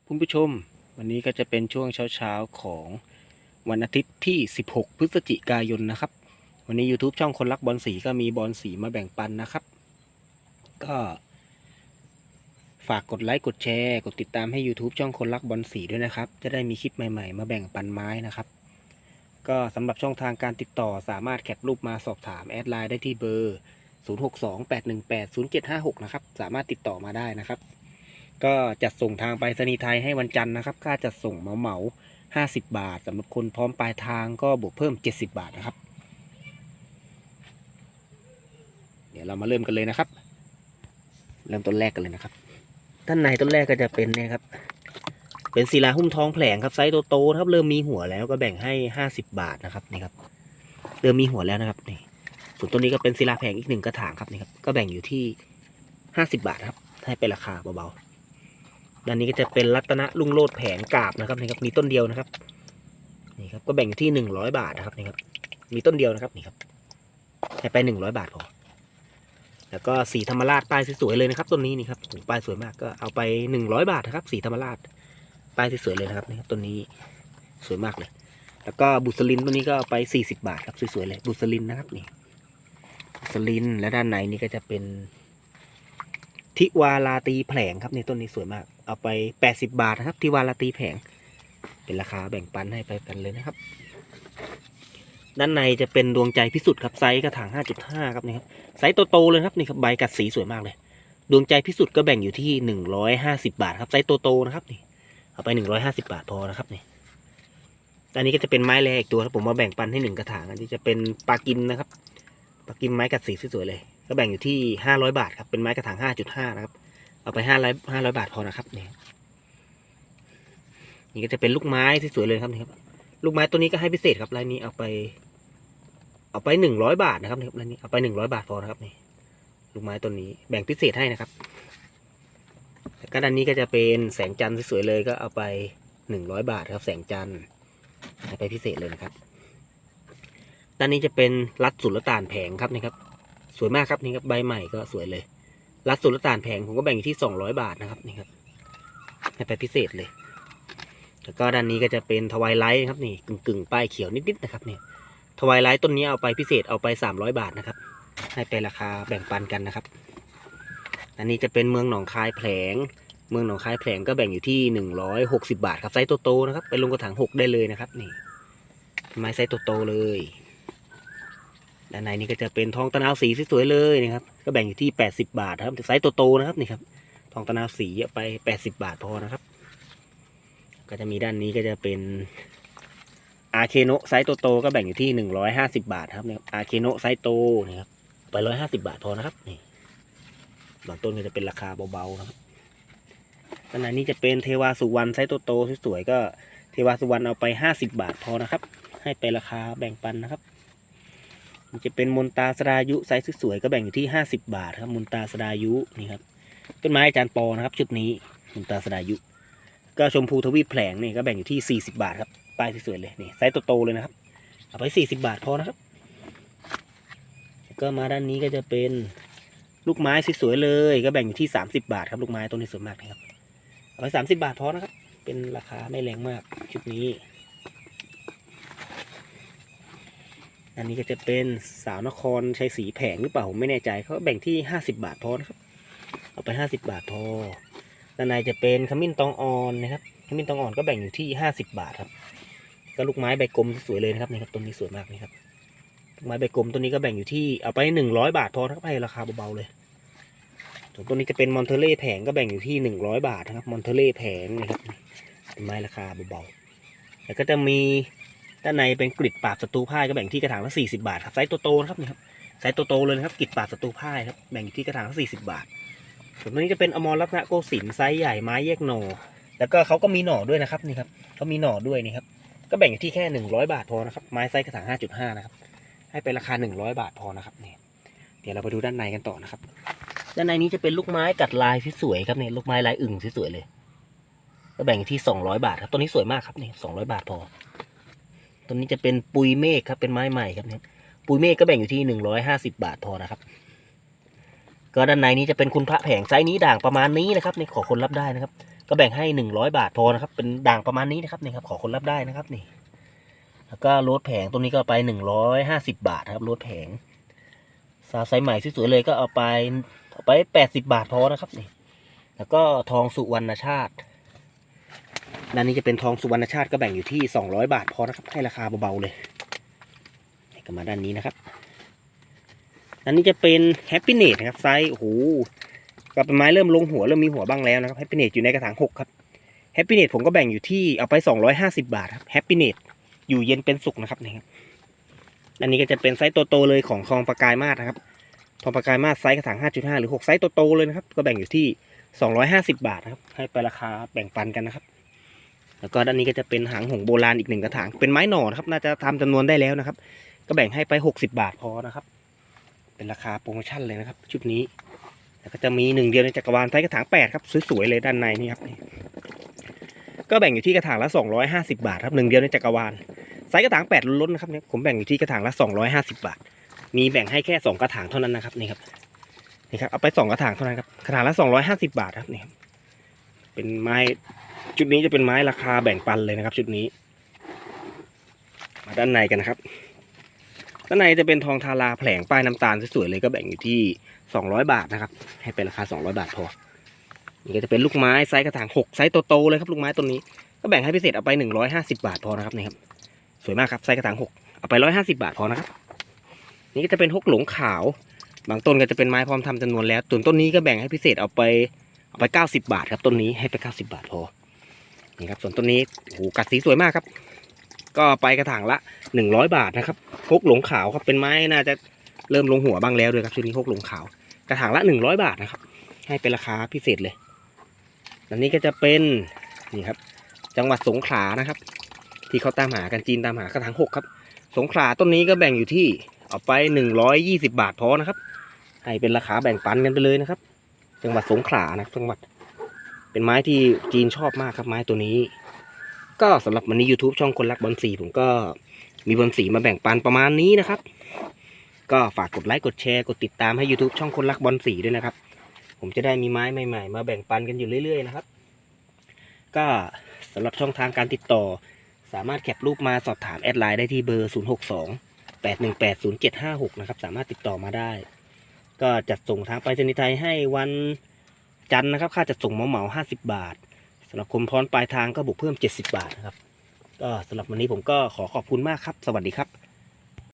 ครับคุณผู้ชม วันนี้ก็จะเป็นช่วงเช้าๆของวันอาทิตย์ที่ 16 พฤศจิกายนนะครับ วันนี้ YouTube ช่องคนรักบอลสีก็มีบอลสีมาแบ่งปันนะครับ ก็ฝากกดไลค์กดแชร์ กดติดตามให้ YouTube ช่องคนรักบอลสีด้วยนะครับ จะได้มีคลิปใหม่ๆ มาแบ่งปันไม้นะครับ ก็สำหรับช่องทางการติดต่อสามารถแคปรูปมาสอบถามแอดไลน์ได้ที่เบอร์ 0628180756 นะครับ สามารถติดต่อมาได้นะครับ ก็จัดส่งทางไปรษณีย์ไทยให้วันจันทร์นะครับ ค่าจัดส่งเหมาเหมาห้าสิบบาทสำหรับคนพร้อมปลายทางก็บวกเพิ่มเจ็ดสิบาทนะครับ เดี๋ยวเรามาเริ่มกันเลยนะครับ เริ่มต้นแรกกันเลยนะครับด้านในต้นแรกก็จะเป็นเนี่ยครับ เป็นศิลาหุ้มท้องแผลงครับไซส์โตๆนะครับ เริ่มมีหัวแล้วก็แบ่งให้ห้าสิบบาทนะครับนี่ครับ เริ่มมีหัวแล้วนะครับนี่ส่วนต้นนี้ก็เป็นศิลาแผงอีกหนึ่งกระถางครับนี่ครับ ก็แบ่งอยู่ที่ห้าสิบบาทครับ ให้เป็นราคาเบาๆ ด้านนี้ก็จะเป็นรัตนลุงโลดแผงกาบนะครับนี่ครับมีต้นเดียวนะครับนี่ครับก็แบ่งอยู่ที่หนึ่งร้อยบาทนะครับนี่ครับมีต้นเดียวนะครับนี่ครับให้ไปหนึ่งร้อยบาทพอแล้วก็สีธรรมราชป้ายสวยๆเลยนะครับต้นนี้นี่ครับโอ้ป้ายสวยมากก็เอาไปหนึ่งร้อยบาทนะครับสีธรรมราชป้ายสวยๆเลยนะครับนี่ครับต้นนี้สวยมากเลย แล้วก็บุษลินต้นนี้ก็เอาไปสี่สิบาทครับสวยๆเลยบุษลินนะครับนี่บุษลินและด้านในนี่ก็จะเป็น ทิวาลาตีแผลงครับในต้นนี้สวยมาก เอาไป80บาทนะครับ ทิวาลาตีแผงเป็นราคาแบ่งปันให้ไปกันเลยนะครับ ด้านในจะเป็นดวงใจพิสุทธิ์ครับไซส์กระถาง5.5ครับนี่ครับไซส์โตๆเลยครับนี่ครับใบกัดสีสวยมากเลย ดวงใจพิสุทธิ์ก็แบ่งอยู่ที่150บาทครับไซส์โตๆนะครับนี่เอาไป150บาทพอนะครับนี่อันนี้ก็จะเป็นไม้แรกอีกตัวครับผมมาแบ่งปันให้หนึ่งกระถางอันนี้จะเป็นปลากิมนะครับปลากิมไม้กัดสีสวยๆเลย ก็แบ่งอยู่ที่ห้าร้อยบาทครับ เป็นไม้กระถางห้าจุดห้านะครับ เอาไปห้าร้อยห้าร้อยบาทพอนะครับเนี่ยนี่ก็จะเป็นลูกไม้ที่สวยเลยครับนี่ครับ ลูกไม้ตัวนี้ก็ให้พิเศษครับรายนี้เอาไป เอาไปหนึ่งร้อยบาทนะครับนี่ครับรายนี้เอาไปหนึ่งร้อยบาทพอนะครับนี่ลูกไม้ตัวนี้แบ่งพิเศษให้นะครับแล้วก็ด้านนี้ก็จะเป็นแสงจันทร์สวยๆเลยก็เอาไปหนึ่งร้อยบาทครับ แสงจันทร์ไปพิเศษเลยนะครับด้านนี้จะเป็นรัดสุลต่านแผงครับนี่ครับ สวยมากครับนี่ครับใบใหม่ก็สวยเลย รัดสุลต่านแผงผมก็แบ่งอยู่ที่สองร้อยบาทนะครับนี่ครับให้ไปพิเศษเลย แล้วก็ด้านนี้ก็จะเป็นทวายไลท์ครับนี่กึ่งกึ่งป้ายเขียวนิดๆนะครับเนี่ยทวายไลท์ต้นนี้เอาไปพิเศษเอาไปสามร้อยบาทนะครับ ให้ไปราคาแบ่งปันกันนะครับ อันนี้จะเป็นเมืองหนองคายแผลง เมืองหนองคายแผลงก็แบ่งอยู่ที่หนึ่งร้อยหกสิบาทครับไซส์โตๆนะครับไปลงกระถางหกได้เลยนะครับ นี่ไม้ไซส์โตๆเลย ด้านในนี่ก็จะเป็นทองตะนาวสีสวยๆเลยนะครับ ก็แบ่งอยู่ที่ 80 บาทครับไซส์โตๆนะครับนี่ครับ ทองตะนาวสีเอาไป 80 บาทพอนะครับ ก็จะมีด้านนี้ก็จะเป็นอาเคโนไซส์โตๆก็แบ่งอยู่ที่ 150 บาทครับเนี่ยอาเคโนไซส์โตนะครับไป 150 บาทพอนะครับนี่บางต้นก็จะเป็นราคาเบาๆนะครับด้านในนี้จะเป็นเทวาสุวรรณไซส์โตๆสวยๆก็เทวาสุวรรณเอาไป 50 บาทพอนะครับ ให้ไปราคาแบ่งปันนะครับ มันจะเป็นมนตาสดายุไซส์สวยๆก็แบ่งอยู่ที่ห้าสิบาทครับมนตาสดายุนี่ครับต้นไม้อาจารย์ปอนะครับ ชุดนี้มนตาสดายุ ก็ชมพูทวีปแผลงนี่ก็แบ่งอยู่ที่สี่สิบาทครับป้ายสวยๆเลยนี่ไซส์โตๆเลยนะครับเอาไปสี่สิบาทพอนะครับก็มาด้านนี้ก็จะเป็นลูกไม้สวยๆเลย ก็แบ่งอยู่ที่สามสิบาทครับลูกไม้ต้นนี้สวยมากนะครับเอาไปสามสิบาทพอนะครับ เป็นราคาไม่แรงมากชุดนี้ อันนี้ก็จะเป็นสาวนครชัยศรีแผงหรือเปล่าผมไม่แน่ใจเขาแบ่งที่ห้าสิบาทพอนะครับ เอาไปห้าสิบาทพอด้านในจะเป็นขมิ้นตองอ่อนนะครับขมิ้นตองอ่อนก็แบ่งอยู่ที่ห้าสิบาทครับก็ลูกไม้ใบกลมสวยเลยนะครับนี่ครับต้นนี้สวยมากนี่ครับลูกไม้ใบกลมต้นนี้ก็แบ่งอยู่ที่เอาไปหนึ่งร้อยบาทพอนะครับให้ราคาเบาๆเลยส่วนต้นนี้จะเป็นมอนเทเล่แผงก็แบ่งอยู่ที่หนึ่งร้อยบาทนะครับมอนเทเล่แผงนะครับเป็นไม้ราคาเบาๆแล้วก็จะมี ด้านในเป็นกริดปราบศัตรูพ่ายก็แบ่งที่กระถางละสี่สิบาทครับไซส์โตๆนะครับนี่ครับไซส์โตๆเลยนะครับกริดปราบศัตรูพ่ายครับแบ่งอยู่ที่กระถางละสี่สิบาท ส่วนตัวนี้จะเป็นอมรรัตนโกสินทร์ไซส์ใหญ่ไม้แยกหน่อแล้วก็เขาก็มีหน่อด้วยนะครับนี่ครับเขามีหน่อด้วยนี่ครับก็แบ่งอยู่ที่แค่หนึ่งร้อยบาทพอนะครับไม้ไซส์กระถางห้าจุดห้านะครับให้เป็นราคาหนึ่งร้อยบาทพอนะครับนี่เดี๋ยวเราไปดูด้านในกันต่อนะครับ ด้านในนี้จะเป็นลูกไม้กัดลายสวยๆครับเนี่ยลูกไม้ลายอึ่งสวยๆเลย ก็แบ่งที่สองร้อยบาทครับตัวนี้สวยมากครับนี่สองร้อยบาทพอ ตัวนี้จะเป็นปุยเมฆครับเป็นไม้ใหม่ครับเนี่ยปุยเมฆก็แบ่งอยู่ที่หนึ่งร้อยห้าสิบาทพอนะครับ ก็ด้านในนี้จะเป็นคุณพระแผงไซส์นี้ด่างประมาณนี้นะครับในขอคนรับได้นะครับ ก็แบ่งให้หนึ่งร้อยบาทพอนะครับ เป็นด่างประมาณนี้นะครับนี่ครับขอคนรับได้นะครับนี่ แล้วก็รถแผงตัวนี้ก็ไปหนึ่งร้อยห้าสิบบาทครับรถแผงซาไซส์ใหม่สวยๆเลยก็เอาไปเอาไปแปดสิบาทพอนะครับนี่แล้วก็ทองสุวรรณชาติ ด้านนี้จะเป็นทองสุวรรณชาติก็แบ่งอยู่ที่สองร้อยบาทพอนะครับ ให้ราคาเบาๆเลยให้กันมาด้านนี้นะครับ อันนี้จะเป็นแฮปปี้เนตนะครับไซส์โอ้โหก็เป็นไม้เริ่มลงหัวเริ่มมีหัวบ้างแล้วนะครับแฮปปี้เนตอยู่ในกระถางหกครับแฮปปี้เนตผมก็แบ่งอยู่ที่เอาไปสองร้อยห้าสิบาทครับแฮปปี้เนตอยู่เย็นเป็นสุขนะครับนี่ครับอันนี้ก็จะเป็นไซส์โตๆเลยของทองประกายมาศนะครับทองประกายมาศไซส์กระถางห้าจุดห้าหรือหกไซส์โตๆเลยนะครับ ก็แบ่งอยู่ที่สองร้อยห้าสิบาทนะครับ ให้ไปราคาแบ่งปันกันนะครับ แล้วก็ด้านนี้ก็จะเป็นหางหงโบราณอีกหนึ่งกระถาง เป็นไม้หน่อนะครับ น่าจะทำจำนวนได้แล้วนะครับ ก็แบ่งให้ไปหกสิบาทพอนะครับ เป็นราคาโปรโมชั่นเลยนะครับ ชุดนี้ แล้วก็จะมีหนึ่งเดียวในจักรวาลไซส์กระถางแปดครับสวยๆเลยด้านในนี่ครับนี่ก็แบ่งอยู่ที่กระถางละสองร้อยห้าสิบาทครับหนึ่งเดียวในจักรวาลไซส์กระถางแปดล้นๆนะครับเนี่ยผมแบ่งอยู่ที่กระถางละสองร้อยห้าสิบาท มีแบ่งให้แค่สองกระถางเท่านั้นนะครับนี่ครับนี่ครับเอาไปสองกระถางเท่านั้นครับกระถางละสองร้อยห้าสิบาทครับนี่ครับเป็นไม้ ชุดนี้จะเป็นไม้ราคาแบ่งปันเลยนะครับ ชุดนี้ มาด้านในกันนะครับ ด้านในจะเป็นทองทาราแผลงป้ายน้ำตาลสวยๆเลยก็แบ่งอยู่ที่สองร้อยบาทนะครับ ให้เป็นราคาสองร้อยบาทพอ นี่ก็จะเป็นลูกไม้ไซส์กระถางหกไซส์โตๆเลยครับลูกไม้ต้นนี้ ก็แบ่งให้พิเศษเอาไปหนึ่งร้อยห้าสิบาทพอนะครับนี่ครับ สวยมากครับไซส์กระถางหกเอาไปร้อยห้าสิบาทพอนะครับ นี่ก็จะเป็นฮกหลงขาว บางต้นก็จะเป็นไม้พร้อมทำจำนวนแล้วต้นต้นนี้ก็แบ่งให้พิเศษเอาไปเอาไปเก้าสิบาทครับต้นนี้ให้ไปเก้าสิบาทพอ นี่ครับส่วนต้นนี้โหกัดสีสวยมากครับ ก็ไปกระถางละหนึ่งร้อยบาทนะครับฮกหลงขาวครับเป็นไม้น่าจะเริ่มลงหัวบ้างแล้วด้วยครับชุดนี้ฮกหลงขาว กระถางละหนึ่งร้อยบาทนะครับ ให้เป็นราคาพิเศษเลยอันนี้ก็จะเป็นนี่ครับ จังหวัดสงขลานะครับ ที่เขาตามหากันจีนตามหากระถางหกครับ สงขลาต้นนี้ก็แบ่งอยู่ที่เอาไปหนึ่งร้อยยี่สิบาทพอนะครับให้เป็นราคาแบ่งปันกันไปเลยนะครับ จังหวัดสงขลานะจังหวัด เป็นไม้ที่จีนชอบมากครับไม้ตัวนี้ ก็สำหรับวันนี้ YouTube ช่องคนรักบอลสีผมก็มีบอลสีมาแบ่งปันประมาณนี้นะครับ ก็ฝากกดไลค์กดแชร์กดติดตามให้ YouTube ช่องคนรักบอลสีด้วยนะครับ ผมจะได้มีไม้ใหม่ๆ มาแบ่งปันกันอยู่เรื่อยๆนะครับ ก็สำหรับช่องทางการติดต่อ สามารถแคปรูปมาสอบถามแอดไลน์ได้ที่เบอร์ 062 818 0756 นะครับ สามารถติดต่อมาได้ ก็จัดส่งทางไปรษณีย์ไทยให้วัน จันนะครับค่าจัดส่งเหมาเหมา50บาทสำหรับคนพรปลายทางก็บวกเพิ่ม70บาทนะครับก็สำหรับวันนี้ผมก็ขอขอบคุณมากครับ สวัสดีครับ